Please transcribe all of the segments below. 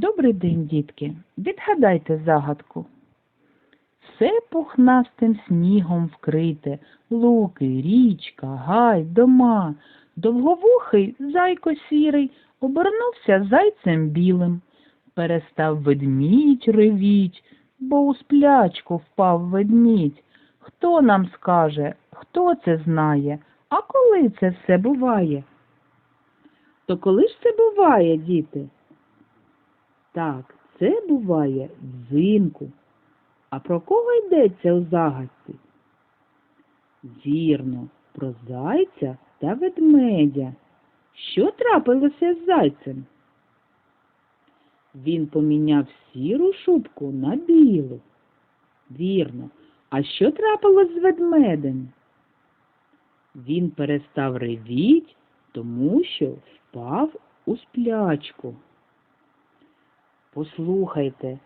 Добрий день, дітки. Відгадайте загадку. Все пухнастим снігом вкрите, луки, річка, гай, дома. Довговухий зайко сірий обернувся зайцем білим. Перестав ведмідь ревіть, бо у сплячку впав ведмідь. Хто нам скаже, хто це знає, а коли це все буває? То коли ж це буває, діти? Так, це буває взимку. А про кого йдеться у загадці? Вірно, про зайця та ведмедя. Що трапилося з зайцем? Він поміняв сіру шубку на білу. Вірно. А що трапилось з ведмедем? Він перестав ревіть, тому що впав у сплячку. Послухайте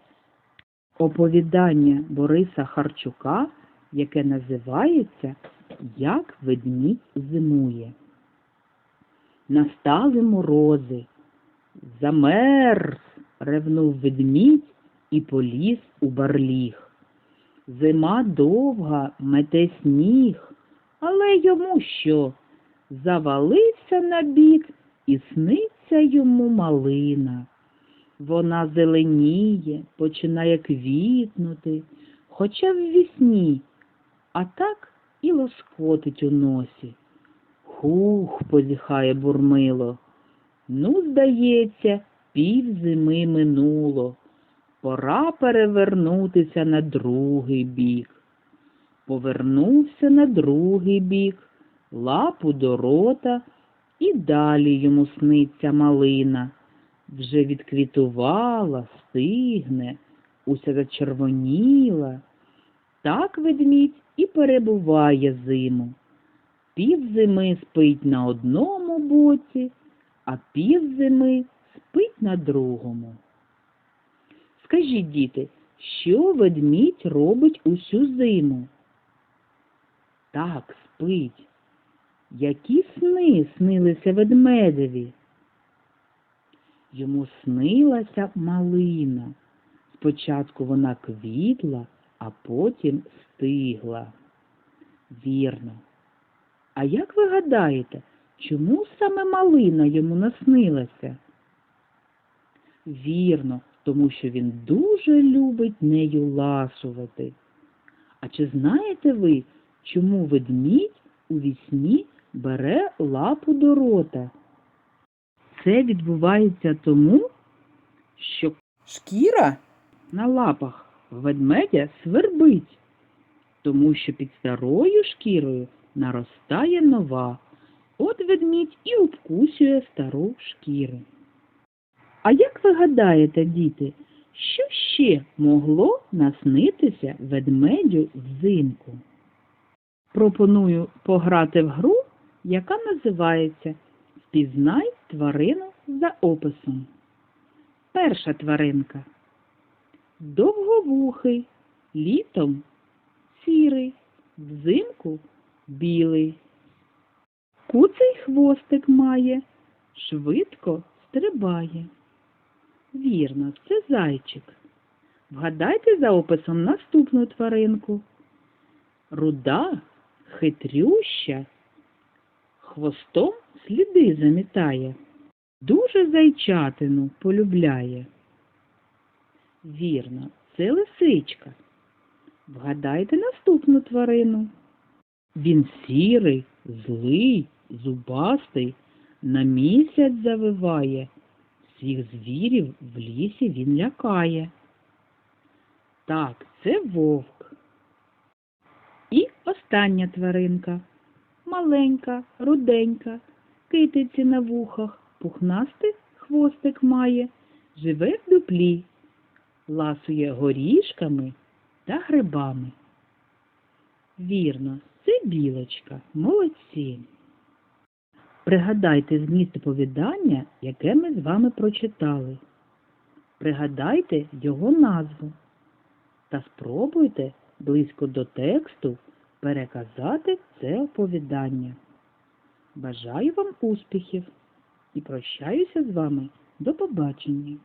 оповідання Бориса Харчука, яке називається Як ведмідь зимує. Настали морози. Замерз, ревнув ведмідь і поліз у барліг. Зима довга, мете сніг, але йому що? Завалився на бік і сниться йому малина. Вона зеленіє, починає квітнути, хоча в вісні, а так і лоскотить у носі. Хух, позіхає бурмило. Ну, здається, пів зими минуло. Пора перевернутися на другий бік. Повернувся на другий бік, лапу до рота, і далі йому сниться малина. Вже відквітувала, стигне, уся зачервоніла. Так ведмідь і перебуває зиму. Пів зими спить на одному боці, а пів зими спить на другому. Скажіть, діти, що ведмідь робить усю зиму? Так, спить. Які сни снилися ведмедеві? Йому снилася малина. Спочатку вона квітла, а потім стигла. Вірно. А як ви гадаєте, чому саме малина йому наснилася? Вірно, тому що він дуже любить нею ласувати. А чи знаєте ви, чому ведмідь у вісні бере лапу до рота? Це відбувається тому, що шкіра на лапах ведмедя свербить, тому що під старою шкірою наростає нова. От ведмідь і обкусює стару шкіру. А як ви гадаєте, діти, що ще могло наснитися ведмедю взимку? Пропоную пограти в гру, яка називається Впізнай тварину за описом. Перша тваринка. Довговухий, літом сірий, взимку білий. Куций хвостик має, швидко стрибає. Вірно, це зайчик. Вгадайте за описом наступну тваринку. Руда, хитрюща, хвостом сліди замітає, дуже зайчатину полюбляє. Вірно, це лисичка. Вгадайте наступну тварину. Він сірий, злий, зубастий, на місяць завиває, всіх звірів в лісі він лякає. Так, це вовк. І остання тваринка. Маленька, руденька, китиці на вухах, пухнастий хвостик має, живе в дуплі, ласує горішками та грибами. Вірно, це білочка, молодці. Пригадайте зміст оповідання, яке ми з вами прочитали. Пригадайте його назву та спробуйте близько до тексту переказати це оповідання. Бажаю вам успіхів і прощаюся з вами. До побачення.